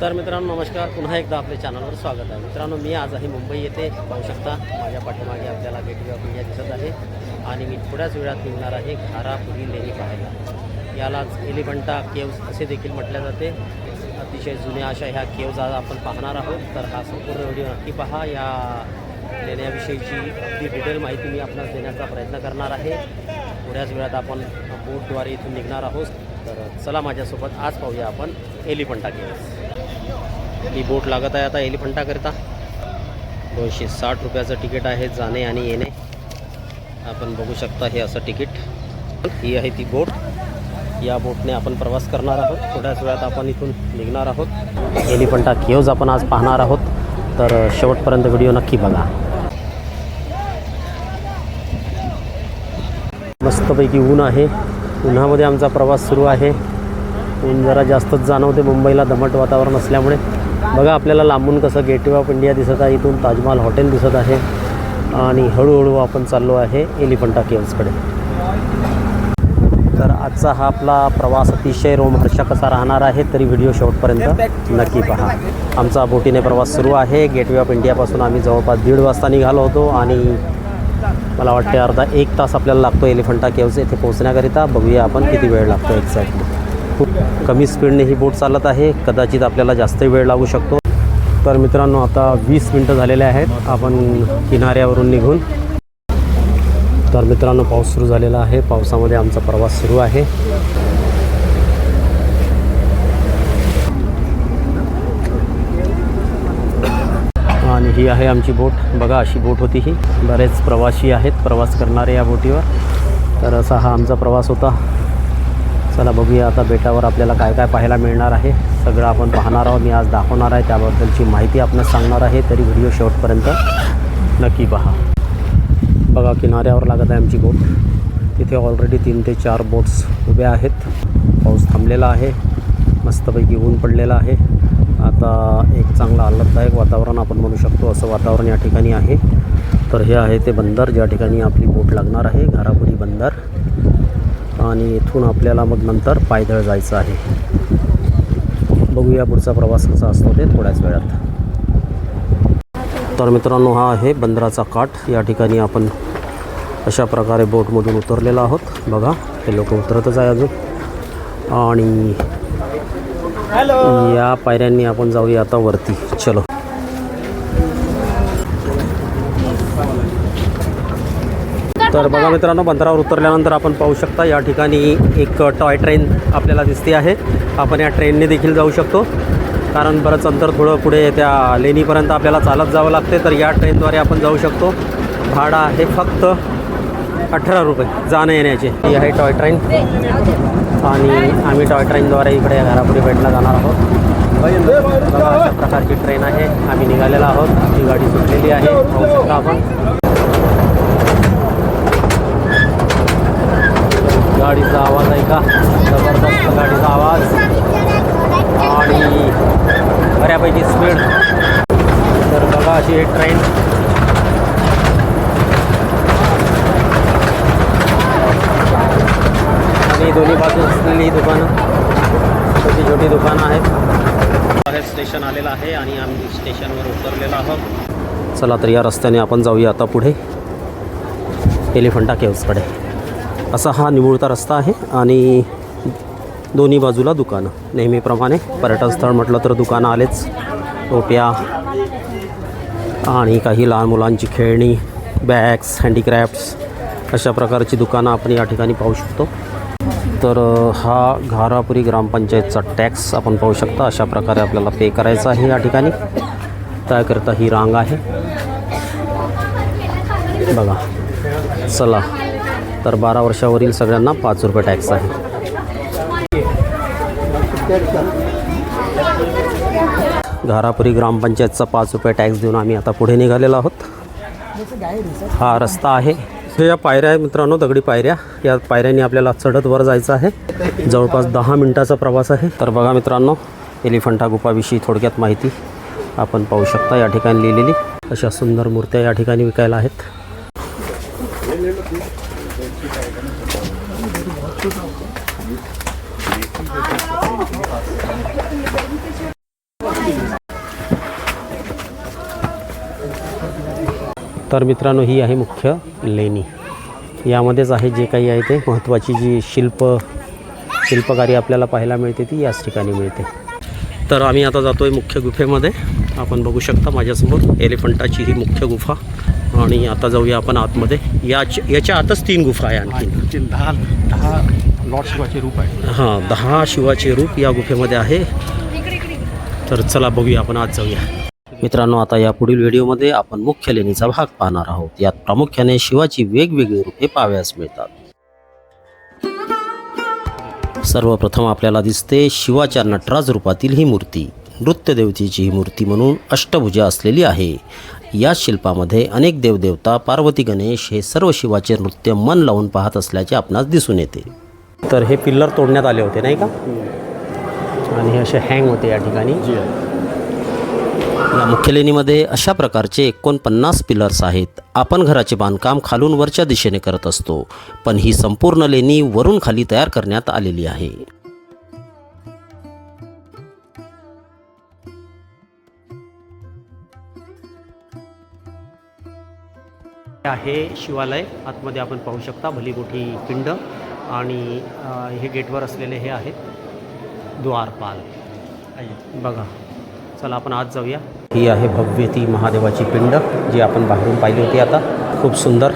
तर मित्रांनो नमस्कार. पुन्हा एकदा आपल्या चॅनलवर स्वागत आहे. मित्रांनो मी आज आहे मुंबई येथे पाहू शकता. माझ्या पाठीमागे आपल्याला गेटवे ऑफ इंडिया दिसत आहे आणि मी थोड्याच वेळात निघणार आहे घारापुरी लेणी पाहायला. यालाच एलिफंटा केव्ज असे देखील म्हटले जाते. अतिशय जुन्या अशा ह्या केव्ज आज आपण पाहणार आहोत. तर हा संपूर्ण व्हिडिओ नक्की पहा. या लेण्याविषयीची अगदी डिटेल माहिती मी आपणास देण्याचा प्रयत्न करणार आहे. थोड्याच वेळात आपण बोटद्वारे इथून निघणार आहोत. तर चला माझ्यासोबत आज पाहूया आपण एलिफंटा केव्ज ही बोट लागत आहे आता एलिफंटाकरिता. दोनशे साठ रुपयाचं तिकीट आहे जाणे आणि येणे. आपण बघू शकता हे असं तिकीट. ही आहे ती बोट. या बोटने आपण प्रवास करणार आहोत. थोड्याच वेळात आपण इथून निघणार आहोत. एलिफंटा केव्ज आपण आज पाहणार आहोत. तर शेवटपर्यंत व्हिडिओ नक्की बघा. मस्तपैकी ऊन आहे. उन्हामध्ये आमचा प्रवास सुरू आहे. ऊन जरा जास्तच जाणवते. मुंबईला दमट वातावरण असल्यामुळे. बघा आपल्याला लांबून कसं गेटवे ऑफ इंडिया दिसत आहे. इथून ताजमहाल हॉटेल दिसत आहे. आणि हळूहळू आपण चाललो आहे एलिफंटा केव्सकडे तर आजचा हा आपला प्रवास अतिशय रोमहर्षक कसा राहणार आहे तरी व्हिडिओ शेवटपर्यंत नक्की पहा. आमचा बोटीने प्रवास सुरू आहे. गेटवे ऑफ इंडियापासून आम्ही जवळपास दीड वाजता निघालो होतो आणि मला वाटते अर्धा एक तास आपल्याला लागतो एलिफंटा केव्स येथे पोहोचण्याकरिता. बघूया आपण किती वेळ लागतो एक्झॅक्टली खूप कमी स्पीडने ही बोट चालत आहे. कदाचित आपल्याला जास्त वेळ लागू शकतो. तर मित्रांनो आता वीस मिनटं झालेले आहेत. आपण किनाऱ्यावरून निघून. तर मित्रांनो पाऊस सुरू झालेला आहे. पावसामध्ये आमचा प्रवास सुरू आहे. आणि ही आहे आमची बोट. बघा अशी बोट होती ही. बरेच प्रवासी आहेत. प्रवास करणारे या बोटीवर. तर असा हा आमचा प्रवास होता. चला बघूया आता बेटावर आपल्याला काय काय पाहायला मिळणार आहे. सगळं आपण पाहणार आहोत. मी आज दाखवणार आहे. त्याबद्दलची माहिती आपण सांगणार आहे. तरी व्हिडिओ शेवटपर्यंत नक्की पहा. बघा किनाऱ्यावर लागत आहे आमची बोट. तिथे ऑलरेडी तीन ते चार बोट्स उभ्या आहेत. पाऊस थांबलेला आहे. मस्तपैकी ऊन पडलेलं आहे. आता एक चांगलं आल्हाददायक वातावरण आपण म्हणू शकतो. असं वातावरण या ठिकाणी आहे. तर हे आहे ते बंदर. ज्या ठिकाणी आपली बोट लागणार आहे. घारापुरी बंदर. आणि इथून आपल्याला मग नंतर पायदळ जायचं आहे. बघूया पुढचा प्रवास कसा असतो ते थोड्याच वेळात. तर मित्रांनो हा आहे बंदराचा काठ. या ठिकाणी आपण अशा प्रकारे बोटमधून उतरलेलो आहोत. बघा हे लोक उतरतच आहे अजून. आणि या पायऱ्यांनी आपण जाऊया आता वरती. चलो. तर बघा मित्रांनो बंदरावर उतरल्यानंतर आपण पाहू शकता या ठिकाणी एक टॉय ट्रेन आपल्याला दिसते आहे. आपण या ट्रेनने देखील जाऊ शकतो. कारण बरंच अंतर थोडं पुढे त्या लेणीपर्यंत आपल्याला चालत जावं लागते. तर या ट्रेनद्वारे आपण जाऊ शकतो. भाडं आहे फक्त अठरा रुपये. जाणं येण्याचे. ही आहे टॉय ट्रेन. आणि आम्ही टॉय ट्रेनद्वारे इकडे या घरापुढे भेटला जाणार आहोत. बघा अशा प्रकारची ट्रेन आहे. आम्ही निघालेलो आहोत. ही गाडी सुटलेली आहे. पाहू शकता आपण. गाडीचा आवाज आहे का? जबरदस्त गाडीचा आवाज. आणि बऱ्यापैकी स्पीड तर बघा अशी हे ट्रेन आणि दोन्ही बाजू असलेली दुकानं. छोटी छोटी दुकानं आहेत. स्टेशन आलेलं आहे आणि आम्ही स्टेशनवर उतरलेलो आहोत. चला तर या रस्त्याने आपण जाऊया. आता पुढे. एलिफंटा केव्सकडे असा हा निमुळता रस्ता आहे आणि दोन्ही बाजूला दुकानं. नेहमीप्रमाणे पर्यटन स्थळ म्हटलं तर दुकानं आलेच. टोप्या आणि काही लहान मुलांची खेळणी बॅग्स हँडीक्राफ्ट्स अशा प्रकारची दुकानं आपण या ठिकाणी पाहू शकतो. तर हा घारापुरी ग्रामपंचायतचा टॅक्स आपण पाहू शकता. अशा प्रकारे आपल्याला पे करायचा आहे या ठिकाणी. त्याकरिता ही रांग आहे. बघा. चला. तर बारा वर्षावरील सगळ्यांना पाच रुपये टॅक्स आहे. घारापुरी ग्रामपंचायतचा पाच रुपये टॅक्स देऊन आम्ही आता पुढे निघालेलो आहोत. हा रस्ता आहे. हे या पायऱ्या मित्रांनो दगडी पायऱ्या. या पायऱ्यांनी आपल्याला चढत वर जायचं आहे. जवळपास दहा मिनिटाचा प्रवास आहे. तर बघा मित्रांनो एलिफंटा गुफाविषयी थोडक्यात माहिती आपण पाहू शकता या ठिकाणी लिहिलेली. अशा सुंदर मूर्त्या या ठिकाणी विकायला आहेत. तर मित्रांनो ही आहे मुख्य लेणी. यामध्येच आहे जे काही आहे ते महत्त्वाची जी शिल्प शिल्पकारी आपल्याला पाहायला मिळते ती याच ठिकाणी मिळते. तर आम्ही आता जातो आहे मुख्य गुफेमध्ये. आपण बघू शकता माझ्यासमोर एलिफंटाची ही मुख्य गुफा. आणि आता जाऊया आपण आतमध्ये. याच याच्या आतच तीन गुफा आहे आणखी दहा शिवाचे रूप आहे. हां दहा शिवाचे रूप या गुफेमध्ये आहे. तर चला बघूया आपण आज जाऊया. मित्रांनो आता या पुढील व्हिडिओमध्ये आपण मुख्य लेणीचा भाग पाहणार आहोत. यात प्रामुख्याने शिवाची वेगवेगळी रूपे पाहाव्यास मिळतात. सर्वप्रथम आपल्याला दिसते शिवाच्या नटराज रूपातील ही मूर्ती. नृत्यदेवतेची ही मूर्ती म्हणून अष्टभुजा असलेली आहे. या शिल्पामध्ये अनेक देवदेवता पार्वती गणेश हे सर्व शिवाचे नृत्य मन लावून पाहत असल्याचे आपणास दिसून येते. तर हे पिल्लर तोडण्यात आले होते नाही का? आणि हे असे हँग होते या ठिकाणी. या मुख्य लेणीमध्ये अशा प्रकारचे एकोणपन्नास पिलर्स आहेत. आपण घराचे बांधकाम खालून वरच्या दिशेने करत असतो पण ही संपूर्ण लेणी वरून खाली तयार करण्यात आलेली आहे. आहे शिवालय. आतमध्ये आपण पाहू शकता भली मोठी पिंड आणि हे गेटवर असलेले हे आहेत द्वारपाल. बघा चला आपण आज जाऊया. ही आहे भव्य ती महादेवाची पिंड जी आपण बाहेरून पाहिली होती आता. खूप सुंदर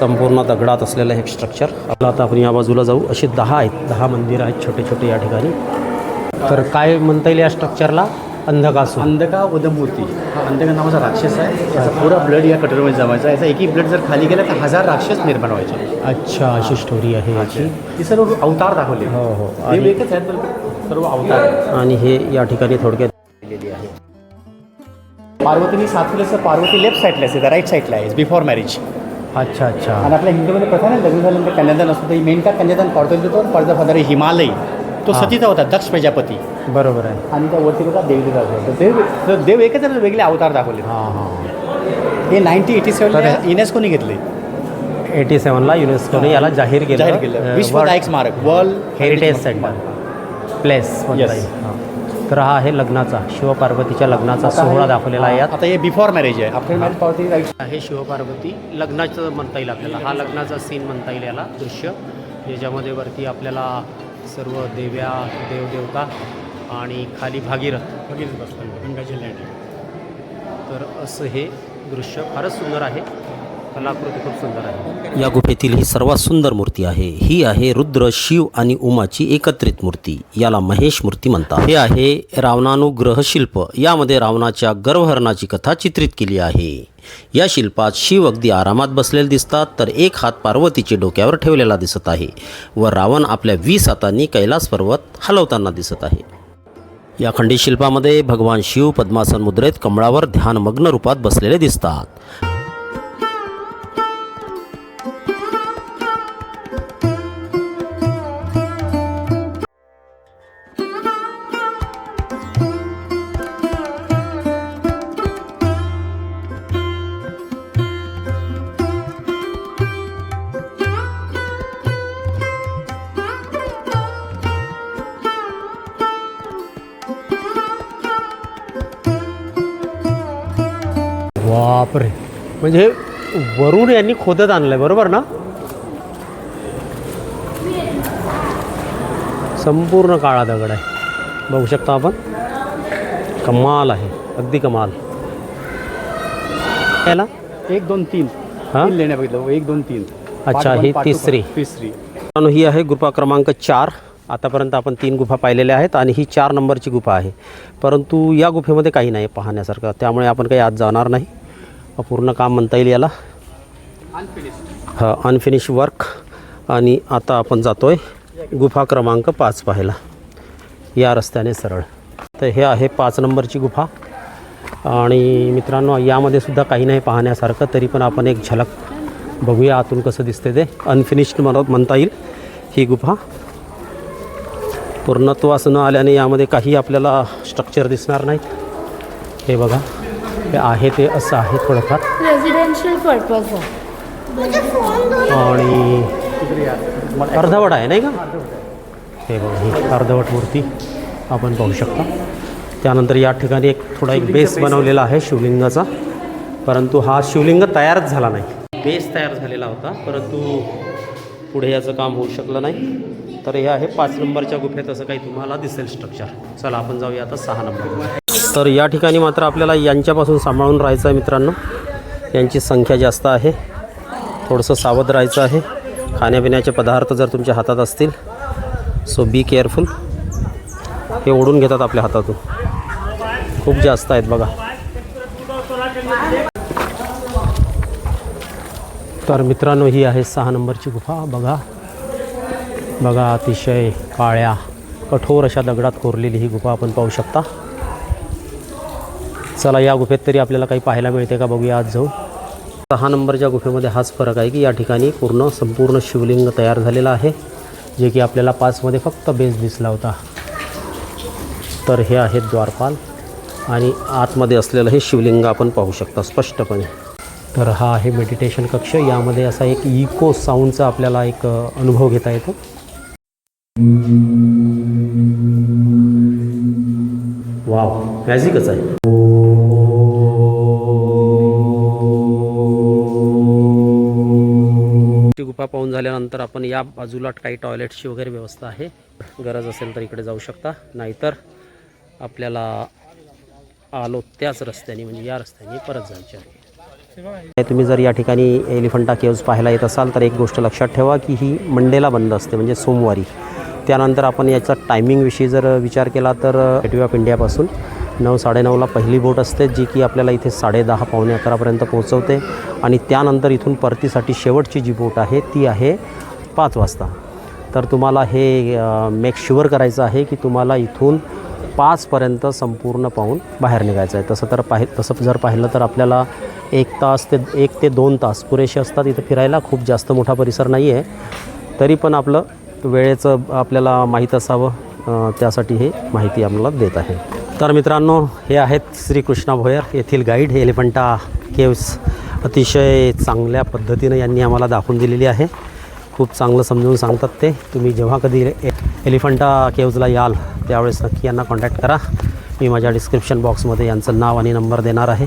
संपूर्ण दगडात असलेलं हे स्ट्रक्चर आपलं आता आपण या बाजूला जाऊ. असे दहा आहेत दहा मंदिरं आहेत छोटे छोटे या ठिकाणी. तर काय म्हणता येईल या स्ट्रक्चरला अंधकासून. अंधका उदमूर्ती. हा अंधका नावाचा राक्षस आहे. याचा पुरा ब्लड या कटोरीमध्ये जमायचा याचा एकही ब्लड जर खाली गेला तर हजार राक्षस निर्माण व्हायचे. अच्छा अशी स्टोरी आहे याची. ती सर्व अवतार दाखवले. हो हो. आणि एकच आहेत पण सर्व अवतार आहेत. आणि हे या ठिकाणी थोडक्यात दिलेली आहे. पार्वतीने सातवीला पार्वती लेफ्ट साईडला असते राईट साईडला आहे बिफोर मॅरेज अच्छा अच्छा. आणि आपल्या हिंदूमध्ये प्रथा नाही लग्न झाल्यानंतर कन्यादान असतो तर मेन का कन्यादान पाडतो देतो पडदा फादर हिमालय. तो हा. सतीचा होता दक्ष प्रजापती. बरोबर आहे. आणि त्या वरती बघा देव दाखवतो देव तर देव एकच आहे, वेगळे अवतार दाखवले. हां हां. हे नाईन्टीन एटी सेव्हनला युनेस्कोने घेतले. एटी सेवनला युनेस्कोने याला जाहीर केलं. जाहीर केलं. विश्वदायक स्मारक world heritage centre place Yes. हां. तर हा आहे लग्नाचा शिवपार्वतीच्या लग्नाचा सोहळा दाखवलेला आहे यात. आता हे बिफोर मॅरेज आहे. आफ्टर मॅरेज पार्वती राईट आहे शिवपार्वती लग्नाचं म्हणता येईल आपल्याला. हा लग्नाचा सीन म्हणता येईल याला दृश्य. ज्याच्यामध्ये वरती आपल्याला सर्व देव्या देवदेवता आणि खाली भागीरथ. गंगाची लँड तर असं हे दृश्य फारच सुंदर आहे. कलाकृती खूप सुंदर आहे. या गुफेतील ही सर्वात सुंदर मूर्ती आहे. ही आहे रुद्र शिव आणि उमाची एकत्रित मूर्ती. याला महेश मूर्ती म्हणतात. हे आहे रावणानुग्रह शिल्प. यामध्ये रावणाच्या गर्भहरणाची कथा चित्रित केली आहे. या शिल्पात शिव अगदी आरामात बसलेले दिसतात तर एक हात पार्वतीचे डोक्यावर ठेवलेला दिसत आहे व रावण आपल्या वीस हातांनी कैलास पर्वत हलवताना दिसत आहे. या खंडित शिल्पामध्ये भगवान शिव पद्मासन मुद्रेत कमळावर ध्यानमग्न रूपात बसलेले दिसतात. बापरे. म्हणजे वरून यांनी खोदत आणलंय बरोबर ना? संपूर्ण काळा दगड आहे. बघू शकता आपण? कमाल आहे अगदी कमाल. याला? एक दोन तीन. हा? लेण्या बघितलं एक दोन तीन. अच्छा, ही तिसरी. तिसरी. ही आहे गुफा क्रमांक चार. आतापर्यंत आपण तीन गुफा पाहिलेल्या आहेत आणि ही चार नंबरची गुफा आहे. परंतु या गुफेमध्ये काही नाही पाहण्यासारखं. त्यामुळे आपण काही आज जाणार नाही. पूर्ण काम म्हणता येईल याला. हा अनफिनिश वर्क आणि आता आपण जातो आहे गुफा क्रमांक पाच पाहायला. या रस्त्याने सरळ. तर हे आहे पाच नंबरची गुफा. आणि मित्रांनो यामध्ये सुद्धा काही नाही पाहण्यासारखं तरी पण आपण एक झलक बघूया आतून कसं दिसते ते. अनफिनिश्ड म्हणत म्हणता येईल ही गुफा. पूर्णत्वास न आल्याने यामध्ये काही आपल्याला स्ट्रक्चर दिसणार नाहीत हे बघा. हे आहे ते असं आहे थोडंफार? रेसिडेन्शियल पर्पज आहे. आणि अर्धवट आहे नाही का? हे बघा ही अर्धवट मूर्ती आपण पाहू शकता. त्यानंतर या ठिकाणी एक थोडा एक बेस बनवलेला आहे शिवलिंगाचा. परंतु हा शिवलिंग तयारच झाला नाही. बेस तयार झालेला होता परंतु पुढे याचं काम होऊ शकलं नाही. तर हे आहे पाच नंबरच्या गुफेत असं काही तुम्हाला दिसेल स्ट्रक्चर चला आपण जाऊया आता सहा नंबर तर या ठिकाणी मात्र आपल्याला यांच्यापासून सांभाळून राहायचं आहे मित्रांनो. यांची संख्या जास्त आहे. थोडंसं सावध राहायचं आहे. खाण्यापिण्याचे पदार्थ जर तुमच्या हातात असतील सो बी केअरफुल हे ओढून घेतात आपल्या हातातून. खूप जास्त आहेत बघा. तर मित्रांनो ही आहे सहा नंबरची गुफा. बघा बघा अतिशय काळ्या कठोर अशा दगडात कोरलेली ही गुफा आपण पाहू शकता. चला या गुफेत तरी आपल्याला काही पाहायला मिळते का? बघूया आज जाऊ. सहा नंबरच्या गुफेमध्ये हाच फरक आहे की या ठिकाणी पूर्ण संपूर्ण शिवलिंग तयार झालेलं आहे जे की आपल्याला पाचमध्ये फक्त बेस दिसला होता. तर हे आहेत द्वारपाल आणि आतमध्ये असलेलं हे शिवलिंग आपण पाहू शकता स्पष्टपणे. तर हा आहे मेडिटेशन कक्ष. यामध्ये असा एक इको साऊंडचा आपल्याला एक अनुभव घेता येतो. वाव मॅजिकच आहे. ती गुफा पाहून झाल्यानंतर आपण या बाजूला काही टॉयलेट्सची वगैरे व्यवस्था आहे. गरज असेल तर इकडे जाऊ शकता. नाहीतर आपल्याला आलो त्याच रस्त्याने म्हणजे या रस्त्याने परत जायचे आहे. तुम्ही जर या ठिकाणी एलिफंटा केव्ज पाहायला येत असाल तर एक गोष्ट लक्षात ठेवा की ही मंडेला बंद असते म्हणजे सोमवारी. त्यानंतर आपण याचा टायमिंगविषयी जर विचार केला तर गेटवे ऑफ इंडियापासून. नऊ साडेनऊला पहिली बोट असते जी की आपल्याला इथे साडेदहा पावणे अकरापर्यंत पोहोचवते. आणि त्यानंतर इथून परतीसाठी शेवटची जी बोट आहे ती आहे पाच वाजता. तर तुम्हाला हे मेक शुअर करायचं आहे की तुम्हाला इथून पाचपर्यंत संपूर्ण पाहून बाहेर निघायचं आहे. तसं तर पाहि तसं जर पाहिलं तर आपल्याला एक तास ते एक ते दोन तास पुरेसे असतात. इथं फिरायला खूप जास्त मोठा परिसर नाही आहे तरी पण आपलं वेळेचं आपल्याला माहीत असावं त्यासाठी हे माहिती आम्हाला देत आहे. तर मित्रांनो हे आहेत श्रीकृष्णा भोयर येथील गाईड हे एलिफंटा केव्स अतिशय चांगल्या पद्धतीनं यांनी आम्हाला दाखवून दिलेली आहे. खूप चांगलं समजून सांगतात ते. तुम्ही जेव्हा कधी ए- एलिफंटा केव्जला याल त्यावेळेस नक्की यांना कॉन्टॅक्ट करा. मी माझ्या डिस्क्रिप्शन बॉक्समध्ये यांचं नाव आणि नंबर देणार आहे.